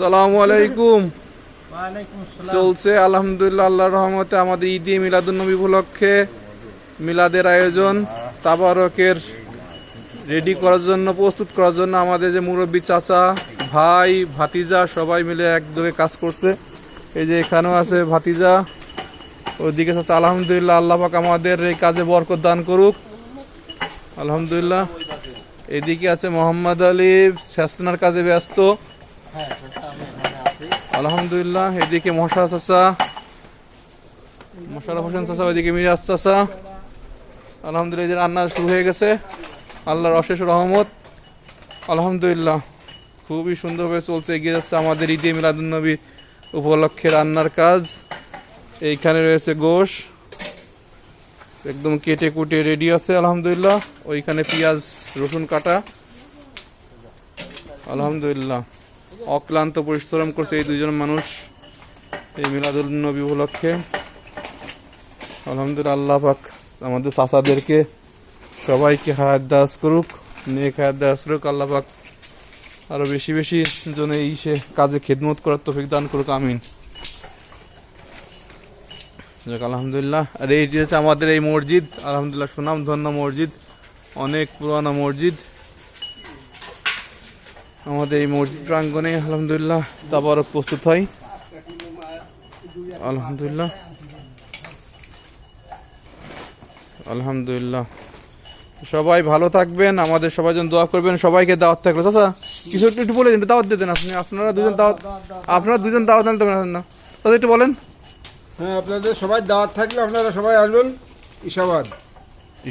সালামু আলাইকুম। চলছে আলহামদুলিল্লাহ আল্লাহর রহমতে আমাদের ঈদে মিলাদুন নবী উপলক্ষে মিলাদের আয়োজন তাবারকের রেডি করার জন্য প্রস্তুত করার জন্য আমাদের যে মুরব্বী চাচা ভাই ভাতিজা সবাই মিলে একযোগে কাজ করছে। এই যে এখানেও আছে ভাতিজা। ওইদিকে চাচা আলহামদুলিল্লাহ আল্লাহ পাক আমাদের এই কাজে বরকত দান করুক। আলহামদুলিল্লাহ। এদিকে আছে মোহাম্মদ আলী শাস্ত্রনার কাজে ব্যস্ত হ্যাঁ চাচা, আমি এখানে আছি। আলহামদুলিল্লাহ, এদিকে মশা মশারফ হোসেন ওইদিকে মিরাজ আলহামদুলিল্লাহ রান্না শুরু হয়ে গেছে। আল্লাহর অশেষ রহমত। আলহামদুলিল্লাহ, খুবই সুন্দরভাবে চলছে, এগিয়ে যাচ্ছে আমাদের ঈদে মিলাদুন্নবী উপলক্ষে রান্নার কাজ। এইখানে রয়েছে গোশ। একদম কেটে কুটে রেডি আছে, আলহামদুলিল্লাহ। ওইখানে পেঁয়াজ, রসুন কাটা। আলহামদুলিল্লাহ। অক্লান্ত পরিশ্রম করছে এই দুজন মানুষ এই মিলাদুল নবী উপলক্ষে। আলহামদুলিল্লাহ, আল্লাহ পাক আমাদের চাচাদেরকে সবাইকে হায়াত দাস করুক, নেক হায়াত দাস করুক, আল্লাহ পাক আরও বেশি বেশি জন এই সে কাজে খেদমত করার তৌফিক দান করুক, আমিন। আলহামদুলিল্লাহ। আর এই যে হচ্ছে আমাদের এই মসজিদ, আলহামদুলিল্লাহ সুনাম ধন্য মসজিদ, অনেক পুরানো মসজিদ। আমাদের এই মসজিদ প্রাঙ্গনে আলহামদুলিল্লাহ তারপর প্রস্তুত হয়। আলহামদুলিল্লাহ। আলহামদুলিল্লাহ। সবাই ভালো থাকবেন আমাদের সবাই যেন দোয়া করবেন সবাইকে দাওয়াত থাকল। চাচা কিছু একটু একটু বলে দিন দাওয়াত দিতেন আপনি। আপনারা দুজন দাওয়াত আপনারা দুজন দাওয়াত আনতে পারেন না। দাদা একটু বলেন। হ্যাঁ আপনাদের সবাই দাওয়াত থাকলে আপনারা সবাই আসবেন ইসাবাদ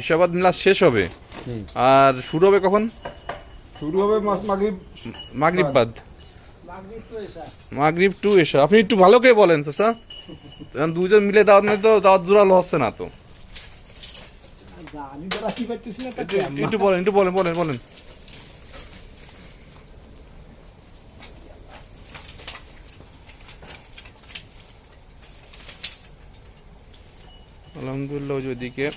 ইশাবাদ মিলাদ শেষ হবে। আর শুরু হবে কখন? শুরু হবে মাগরিব মাগরিব বাদ। মাগরিব টু এসা। আপনি একটু ভালো করে বলেন কারণ দুজন মিলে দাওয়াত নেই তো দাওয়াত জোরালো হচ্ছে না তো। একটু- একটু বলেন একটু বলেন বলেন বলেন। আলহামদুলিল্লাহ ওই ওইদিকে।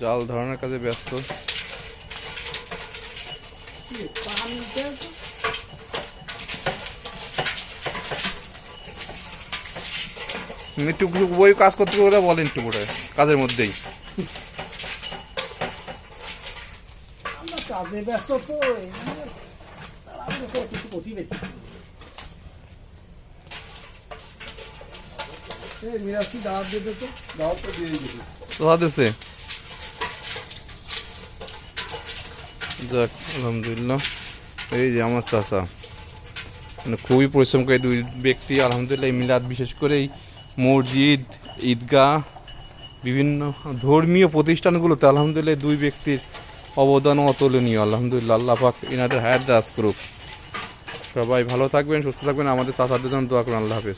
জাল ধরানোর কাজে ব্যস্ত। একটু বই কাজ করতে করতে বলেন একটু কাজের মধ্যেই। কাজে ব্যস্ত তো কিছু মিরাসি দাওয়াত দিতে তো দাওয়াত তো? দিয়ে দিবি। তোলা দিছে? যাক, আলহামদুলিল্লাহ। এই যে আমার চাচা। মানে খুবই পরিশ্রম করে দুই ব্যক্তি, আলহামদুলিল্লাহ, এই মিলাদ বিশেষ করে এই মসজিদ, ঈদগাহ, বিভিন্ন ধর্মীয় প্রতিষ্ঠানগুলোতে আলহামদুলিল্লাহ দুই ব্যক্তির অবদান অতুলনীয়। আলহামদুলিল্লাহ, আল্লাহ পাক ইনাদের হায়াত দাস করুক। সবাই ভালো থাকবেন, সুস্থ থাকবেন। আমাদের চাচাদের জন্য দোয়া করুন। আল্লাহ হাফেজ।